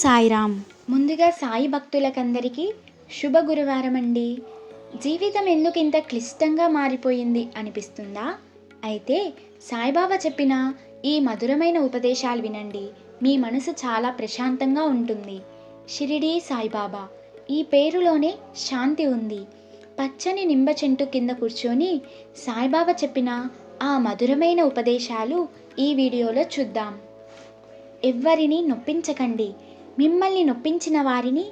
సాయిరామ్ ముందుగా సాయి భక్తులకందరికీ శుభ గురువారం అండి జీవితం ఎందుకు ఇంత క్లిష్టంగా మారిపోయింది అనిపిస్తుందా? అయితే సాయిబాబా చెప్పిన ఈ మధురమైన ఉపదేశాలు వినండి. మీ మనసు చాలా ప్రశాంతంగా ఉంటుంది. షిరిడీ సాయిబాబా ఈ పేరులోనే శాంతి ఉంది. పచ్చని నింబ చెంటు కింద కూర్చొని సాయిబాబా చెప్పిన ఆ మధురమైన ఉపదేశాలు ఈ వీడియోలో చూద్దాం. ఎవ్వరిని నొప్పించకండి. మిమ్మల్ని నొప్పించిన వారిని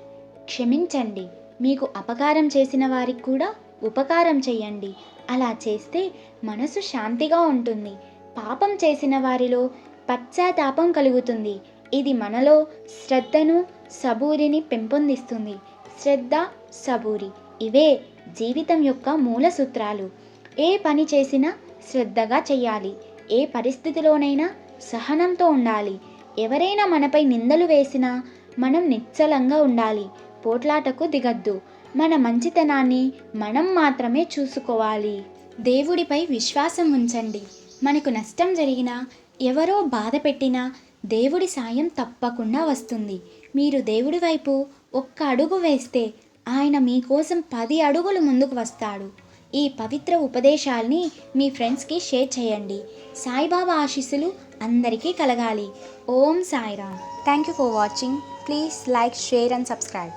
క్షమించండి. మీకు అపకారం చేసిన వారికి కూడా ఉపకారం చేయండి. అలా చేస్తే మనసు శాంతిగా ఉంటుంది. పాపం చేసిన వారిలో పశ్చాత్తాపం కలుగుతుంది. ఇది మనలో శ్రద్ధను సబూరిని పెంపొందిస్తుంది. శ్రద్ధ సబూరి ఇవే జీవితం యొక్క మూల సూత్రాలు. ఏ పని చేసినా శ్రద్ధగా చేయాలి. ఏ పరిస్థితిలోనైనా సహనంతో ఉండాలి. ఎవరైనా మనపై నిందలు వేసినా మనం నిశ్చలంగా ఉండాలి. పోట్లాటకు దిగద్దు. మన మంచితనాన్ని మనం మాత్రమే చూసుకోవాలి. దేవుడిపై విశ్వాసం ఉంచండి. మనకు నష్టం జరిగినా ఎవరో బాధ పెట్టినా దేవుడి సాయం తప్పకుండా వస్తుంది. మీరు దేవుడి వైపు ఒక్క అడుగు వేస్తే ఆయన మీకోసం పది అడుగులు ముందుకు వస్తాడు. ఈ పవిత్ర ఉపదేశాల్ని మీ ఫ్రెండ్స్కి షేర్ చేయండి. సాయిబాబా ఆశీస్సులు అందరికీ కలగాలి. ఓం Sairam. Thank you for watching please like share and subscribe